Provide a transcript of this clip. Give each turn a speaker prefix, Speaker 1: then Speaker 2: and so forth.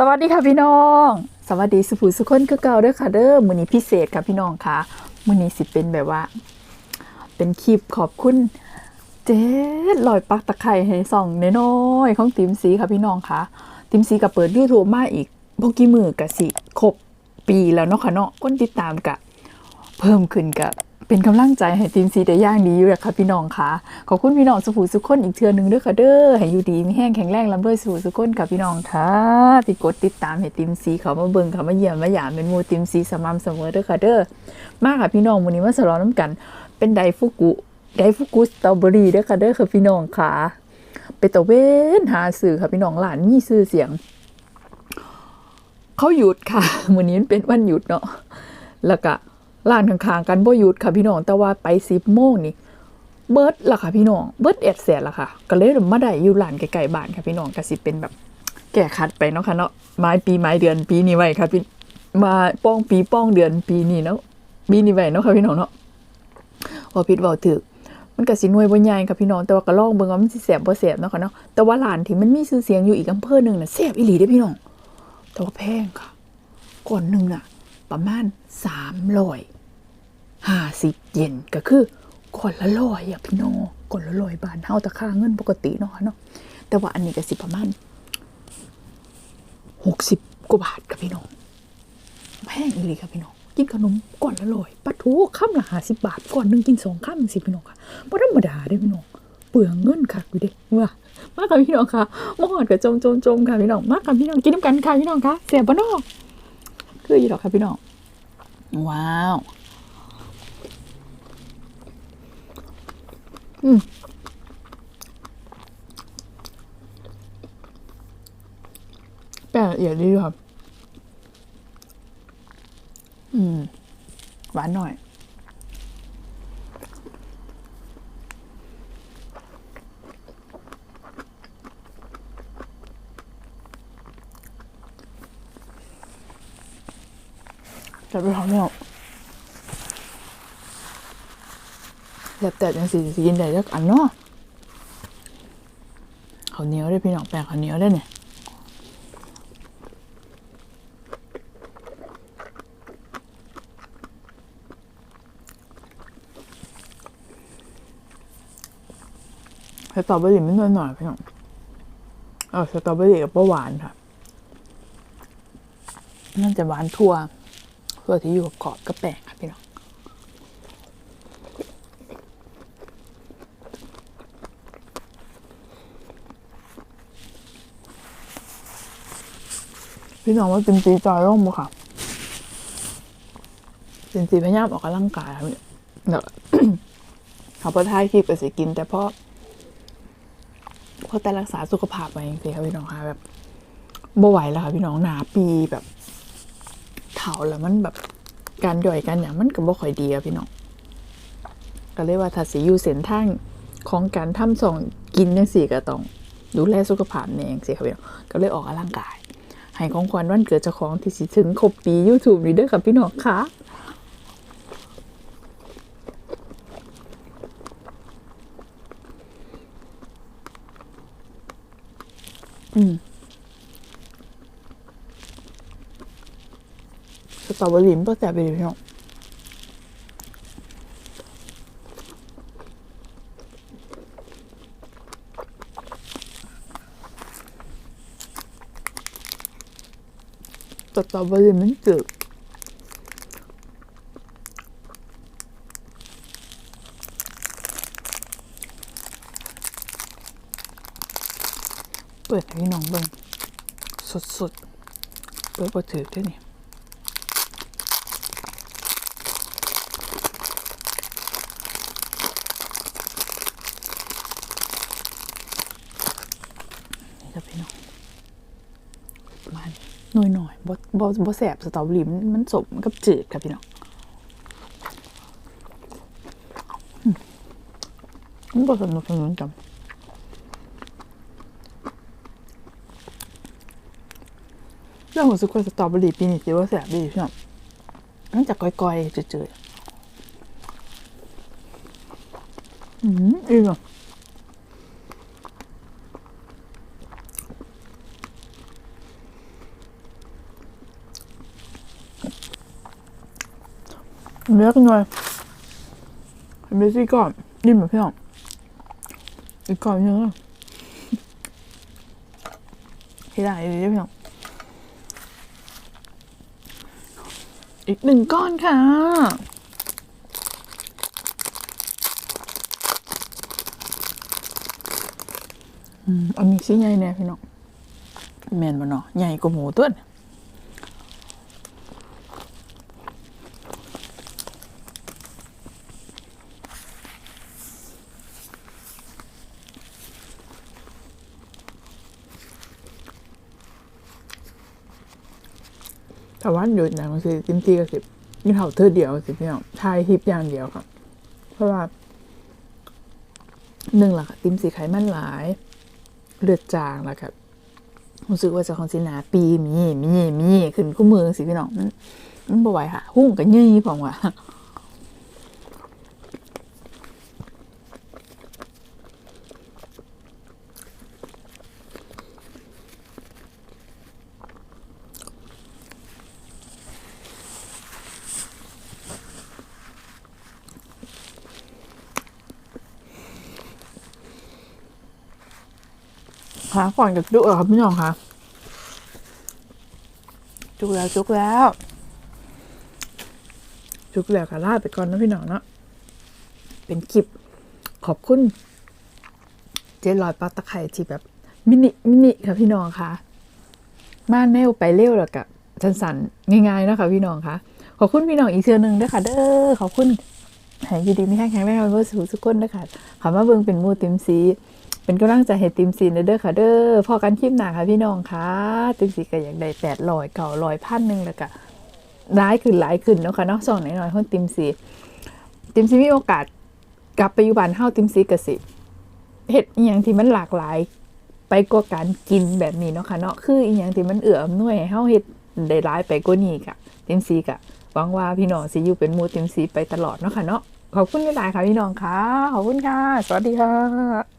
Speaker 1: สวัสดีค่ะพี่น้อง สวัสดีสุภูสุคนคือเก่าเด้อค่ะเด้อมื้อนี้พิเศษค่ะพี่น้องค่ะมื้อนี้สิเป็นแบบว่า เป็นคลิปขอบคุณเจ๊ลอยปักตะไคร่ให้ส่องน้อยๆของติมสีค่ะพี่น้องค่ะติมสีก็เปิด YouTube มาอีกบ่กี่มือก็สิครบปีแล้วเนาะค่ะเนาะคนติดตามก็เพิ่มขึ้นก็ เป็นกำลังใจให้ทีมสีได้ย่างดีอยู่แหละค่ะพี่น้องค่ะขอบคุณพี่น้องสุภูสุคนอีกเทือหนึงเด้อค่ะเด้อให้อยู่ดีมีแห้งแข็งแรงลำด้วยสุภูสุคนค่ะพี่น้องค่ะที่กดติดตามให้ทีมสีเขามาเบิ่งเขามาเยี่ยมมาหยามเป็นมูทีมสีสม่ำเสมอเด้อค่ะเด้อมากค่ะพี่น้องมื้อนี้มาสลอน้ำกัน เป็นไดฟุกุไดฟุกุสตรอเบอรี่เด้อค่ะเด้อค่ะพี่น้องค่ะไปตะเวนหาสื่อค่ะพี่น้องหลานมีชื่อเสียงเขาหยุดค่ะมื้อนี้มันเป็นวันหยุดเนาะแล้วก็ ร้านข้างๆกันบ่หยุดค่ะพี่น้อง แต่ว่าไป10โมงนี่เบิดล่ะค่ะพี่น้อง เบิดเอ็ดแสนล่ะค่ะ ก็เลยมาได้อยู่ร้านใกล้ๆบ้านค่ะพี่น้องก็สิเป็นแบบแก้คัดไปเนาะค่ะเนาะไม้ปีไม้เดือนปีนี้ไว้ค่ะพี่มาป้องปีป้องเดือนปีนี้เนาะปีนี้ไว้เนาะค่ะพี่น้องเนาะว่าผิดว้าถูกมันก็สิหน่วยบ่ใหญ่ค่ะพี่น้องแต่ว่าก็ลองเบิ่งว่ามันสิแซ่บบ่แซ่บเนาะค่ะเนาะแต่ว่าร้านที่มันมีชื่อเสียงอยู่อีกอำเภอหนึ่งน่ะแซ่บอีหลีเด้อพี่น้องแต่ว่าแพงค่ะก่อนหนึ่งน่ะ ประมาณสามร้อยห้าสิบเยนก็คือก่อนละร้อยอะพี่น้องก่อนละร้อยบาทเฮาแต่ค่าเงินปกติเนาะเนาะแต่ว่าอันนี้ก็สิประมาณหกสิบกว่าบาทค่ะพี่น้องแพงอีหลีค่ะพี่น้องกินขนมก่อนละร้อยปะทูค่ำละหาสิบบาทก่อนหนึ่งกินสองค่ำสิพี่น้องค่ะบ่ธรรมดาเด้พี่น้องเปลืองเงินค่ะอยู่เด้ว่ามาค่ะพี่น้องค่ะมอดกับจมจมจมค่ะพี่น้องมาค่ะพี่น้องกินน้ำกันค่ะพี่น้องค่ะเสียบบ่เนอก คืออยู่ดอกครับพี่น้อง ว้าว อืมแป้งละเอียดดีครับ อืม หวานหน่อย จะไปทำแล้วแบบแต่จังสีสิกินได้จักอันเนาะข้าวเหนียวได้พี่น้องแปลงข้าวเหนียวได้เนี่ยสตรอเบอรี่ไมันหน่อยหน่อยพี่น้องเออสตรอเบอรี่กับปะหวานค่ะน่าจะหวานทั่ว ตัวที่อยู่กับกรอบก็แปลกค่ะพี่น้องพี่น้องว่าจิมจีจอยร่มบ่ค่ะจิมจีพยายามออกกำลังกายค่ะพี่เดี๋ยวเขาพอท้ายคลิปก็สิกิน แต่พราะเพราะแต่รักษาสุขภาพไว้จริงๆค่ะพี่น้องค่ะแบบบ่ไหวแล้วค่ะพี่น้องหนาปีแบบาแล้วมันแบบการย่อยกันอย่างมันก็บ่ค่อยดีอะพี่น้องก็เลยว่าถ้าสิอยู่เส้นทางของการทำสองกินจังซี่ก็ต้องดูแลสุขภาพเองสิค่ะพี่น้องก็เลยออกกำลังกาย ให้ของขวัญวันเกิดเจ้าของที่สิถึงครบปี YouTube นี่เด้อค่ะพี่น้องค่ะอืม สตรอเบอรี่มันก็แสบไปเลยพี่น้องสตรอเบอรี่มันจืดเปิดให้น้องเบิ่งสดๆ เปิดบ่ถือด้วยนี่ จ้ะพี่น้องมาหน่อยหน่อยๆบ่บ่บ่แสบสตรอเบอรี่มันมันสมกับจืดค่ะพี่น้องอืมมันบ่สนุกสนุนกันเรื่องของสุกสตรอเบอรี่ปีนี้ถือว่าแสบดีพี่น้องมันจะก้อยๆจืดๆอืมอีกอะ เนื้อกันหน่อยเบซี่ก่อนนิ่มแบบพี่น้องอีกก่อนนึงอะให้ได้เลยพี่น้องอีกหนึ่งก้อนค่ะอืมอันนี้สิใหญ่แน่พี่น้องแม่นบ่เนาะใหญ่กว่าหมูตัวน่ะ แต่ว่าอยู่ในะมันคือจิ้มจีก็สิบมีเขาเธอเดียวสิบเนี่ยทายทิปอย่างเดียวค่ะ เพราะว่าหนึ่งล่ะค่ะติมสีไขมันหลาย เลือดจางแล้วครับรู้สึกว่าจะของสินาปีมีมีมีขึ้นคู่มือสิพี่น้องมันมันบ่ไหวค่ะ หุ้งกันยี่ผมว่า คะก่อนจะจุกเหรอครับพี่น้องคะจุกแล้วจุกแล้ว จุกแล้วค่ะลาไปก่อนนะพี่น้องเนาะเป็นคลิปขอบคุณเจ๊ลอยปลาตะไคร่ที่แบบ มินิมินิค่ะพี่น้องคะมาแนวไปเร็วแล้วกับสั้นๆง่ายๆนะคะพี่น้องคะขอบคุณพี่น้องอีกเทือนึงด้วยค่ะ เด้อขอบคุณให้อยูดีมีแห้งแข็งแรงเพื่อสู่สุขคนด้วยค่ะคำว่าเบิ่งเป็นมูติมซี เป็นกำลังใจให้ติมซีเด้อค่ะ เด้อพอกันคลิปหนาค่ะพี่น้องค่ะ ติมซีก็อยากได้แปดลอยเก่าลอยพันหนึ่งแล้วก็ร้ายขึ้นหลายขึ้นเนาะค่ะเนาะสองหน่อยๆคนติมซีติมซีมีโอกาสกลับไปอยู่บ้านเฮาติมซีกสิเฮ็ดอหย่างที่มันหลากหลาย ไปกว่าการกินแบบนี้เนาะค่ะเนาะคืออีหยังที่มันเอื้ออำนวยให้เฮาเฮ็ดได้หลายไปกว่านี้ค่ะติมซีกะหวังว่าพี่น้องสิอยู่เป็นมูติมซีไปตลอดเนาะค่ะเนาะขอบคุณหลายค่ะพี่น้องค่ะขอบคุณค่ะ สวัสดีค่ะ